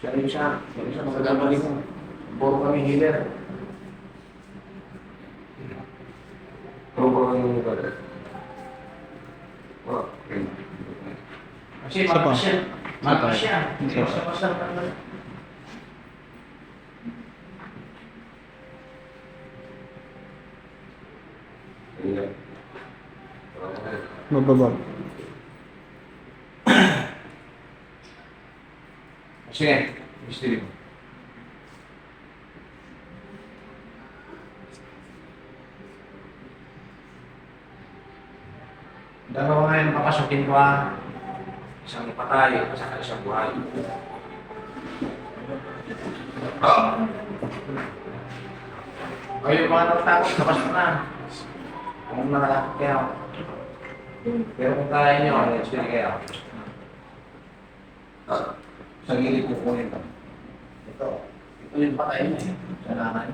Siya rin siya. Siya rin siya mo. Puro kami healer. Puro kami healer. Okay. Kasi malakas siya. Isa siya. pa. Basta-basta talaga. Mababa. Sige, mystery mo. Dalawa ngayon papasukin ko ha. Isang patay at saka isang buhay. Oh. Kayo mga natatakot, mo na. Kung nakatakot kayo. Pero kung kaya nyo, ano yung kayo? Ah, sa gilid ko po ito. Ito. Ito yung patay niya eh. Sa nanay.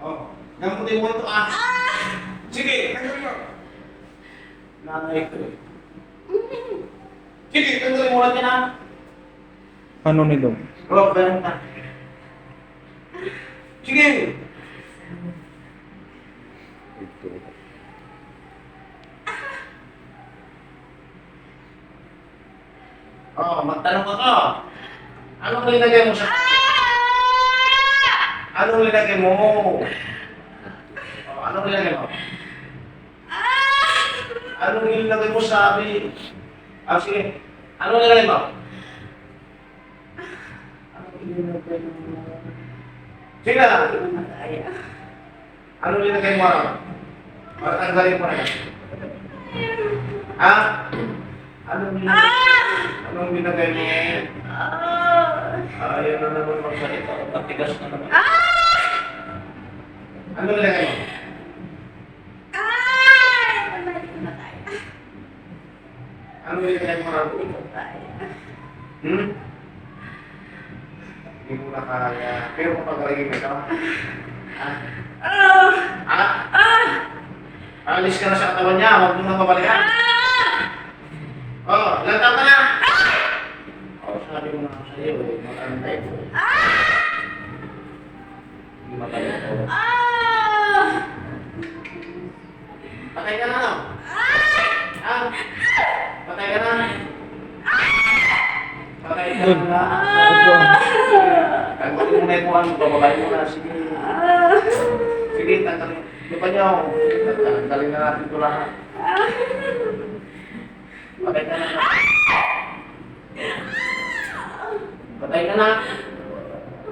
Oh, gamutin mo ito ah. Sige, tanggalin mo. Nanay ito eh. Sige, tanggalin mo natin ah. Ano ni Dom? Rob, meron ka. Sige. Oh, magtanong ako. Anong linagay mo sa... Anong linagay mo? Oh, anong linagay mo? Anong linagay mo sabi? Ah, sige. Anong linagay mo? Anong linagay mo? Sige na. Anong linagay mo? Matanggalin mo na. Ha? Anong linagay Anong linagay mo? Ayaw na naman magsalita. Matigas na naman. Anong linagay mo? Anong linagay mo? Hmm? Hindi mo na kaya. Pero kung pag-alagay ka, ha? Ha? Alis ka na sa katawan niya, huwag mo nang babalikan. Oh, lantaw ka na! Oh, sabi ko na sa iyo, eh, matantay ko. Hindi matalik ako. Patay ka na, no? Ha? Patay ka na? Patay ka na. Tanggalin mo na yung mo, bababay mo na. Sige. Sige, tanggalin. Di ba niyo? Tanggalin na natin ito lahat. Patay ka na. Patay ka na.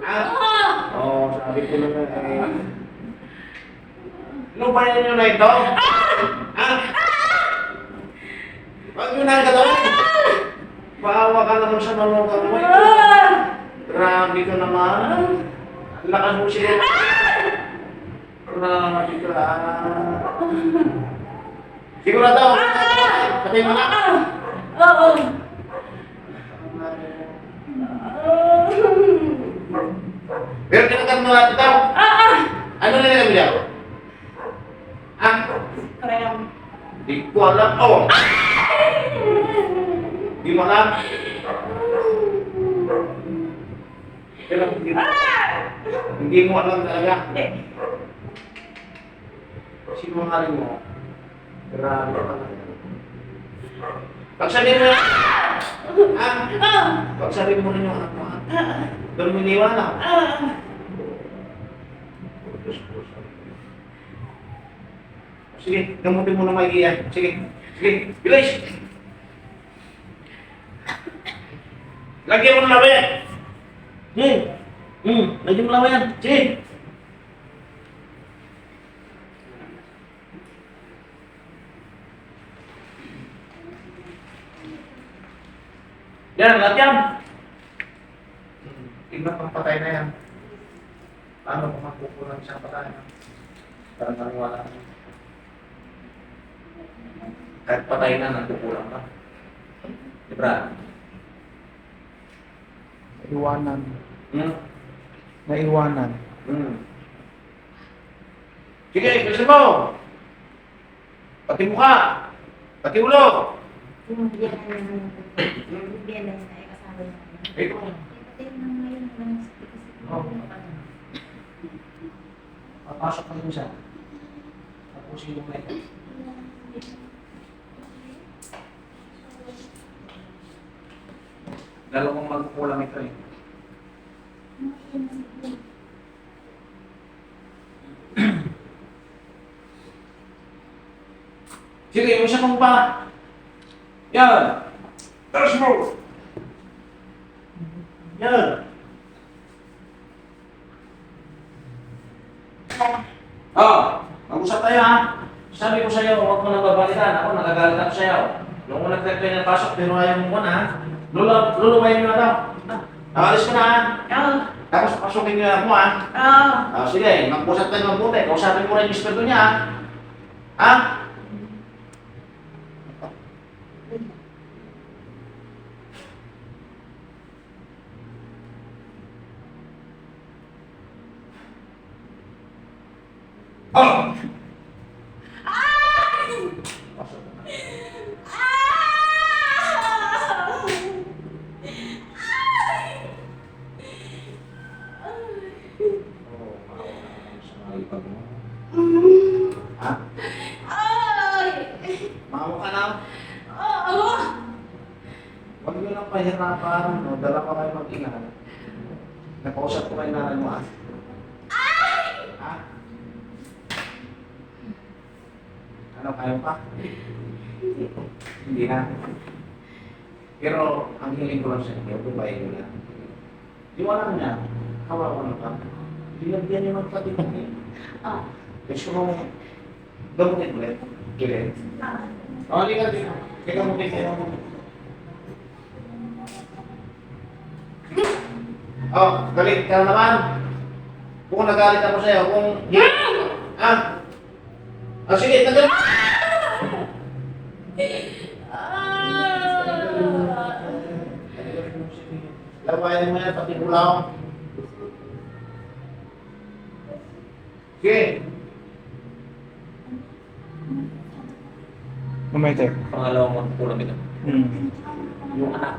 Ah. Oo, sabi ko na nga eh. Lupayan niyo na ito. Ah. Huwag niyo na galawin. Bawa ka naman sa manugang mo. eh. Grabe ka naman. Ang Lakas mo siya. Grabe ka. Sigurado. Patay mo na. Pero kinagat mo lahat ito. Ano na nila niya? Ah? Di ko alam. Oh! Di mo alam. Pero hindi, hindi mo alam talaga. Sinungaling mo. Grabe ka talaga. Pagsabihin mo yan. Ah? Pagsabihin mo rin yung anak mo. ah. Doon mo iniwanan. Sige, gamutin mo na maigi yan. Sige, sige, bilis! Lagyan mo ng lawayan! Hmm, hmm, lagyan mo ng lawayan. Sige! Yan, lahat yan! Tingnan pang patay na yan. Paano kung magkukulang sa patay na? Parang naniwala na. Kahit patay na, nagkukulang ka. Di ba? Iwanan. Hmm? Naiwanan. Hmm. Sige, bilisan mo! Pati mukha. Pati ulo. Yung biyan na yung biyan na yung kasama niya. Ito. Pati nang ngayon nang Oo. Papasok ka siya. Tapusin yung may. Dalawang magkukulang ito eh. Sige, yung isa pang pa. Yan. Taas mo. Yan. Oh, mag-usap tayo ha. Sabi ko sa'yo, huwag mo nang babalikan. Ako, nagagalit ako sa'yo. Nung una nag kayo ng pasok, pero ayaw mo na. Lula, lulubayin mo na daw. Nakalis ko na ha. Yan. Tapos pasukin niyo ako ha. Ah, sige, mag-usap tayo mabuti. Kausapin mo rin yung espiritu niya ha. Ha? Oh! Pasok na. Oh, maawa naman sa mga ipag mo. Ha? Maawa ka na? Huwag nyo lang pahirapan. No? Dala pa kayo mag-ina. Nakausap ko kayo nanay mo, ha? Ha? Ano, kayo pa? Hindi na. Pero, ang hiling ko lang sa inyo, bumayin mo na. Iwanan niya. Kawawa na ka. Binagyan niyo ng patinig eh. Gusto mo, gamutin ulit. Ulit. O, hindi ka din. Kaya gamutin kayo. Oh, galit ka naman. Kung nagalit ako sa'yo, kung... Ah! Ah, sige, tagal. Labayan mo yan, pati bulaw. Sige. Umayte. Pangalawang magkukulang ito. Hmm. Yung anak.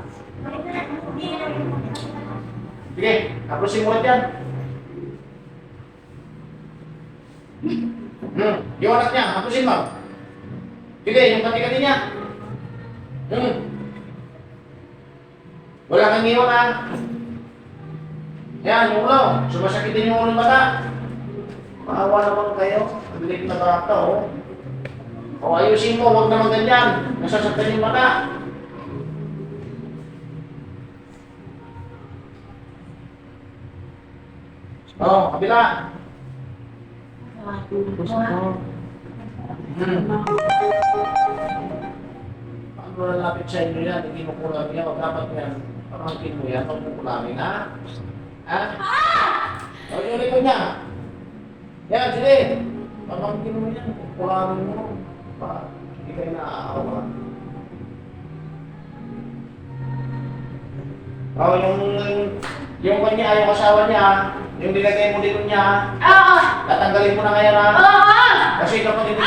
Sige, tapusin mo yan. Hmm, yung anak niya, tapusin mo. Sige, yung kati-kati niya. Hmm. Wala kang iwan ha. Yan, yung ulo. Sumasakitin yung ulo ng bata. Maawa naman kayo. Pabilik na bata, oh. O ayusin mo, huwag naman ganyan. Nasasaktan yung bata. Oh, kabila. Hmm. Paano lalapit sa inyo yan? Hindi mo kulang yan. Huwag dapat yan. Pamangkin mo yan. Huwag mo kulangin, ha? Ha? O, yung likod niya. Yan, sige. Pamangkin mo yan. Kulangin mo. Pa, hindi kayo naaawa. O, yung, yung kanya, yung asawa niya, yung nilagay mo dito niya, tatanggalin mo na ngayon, ha? Kasi kapag hindi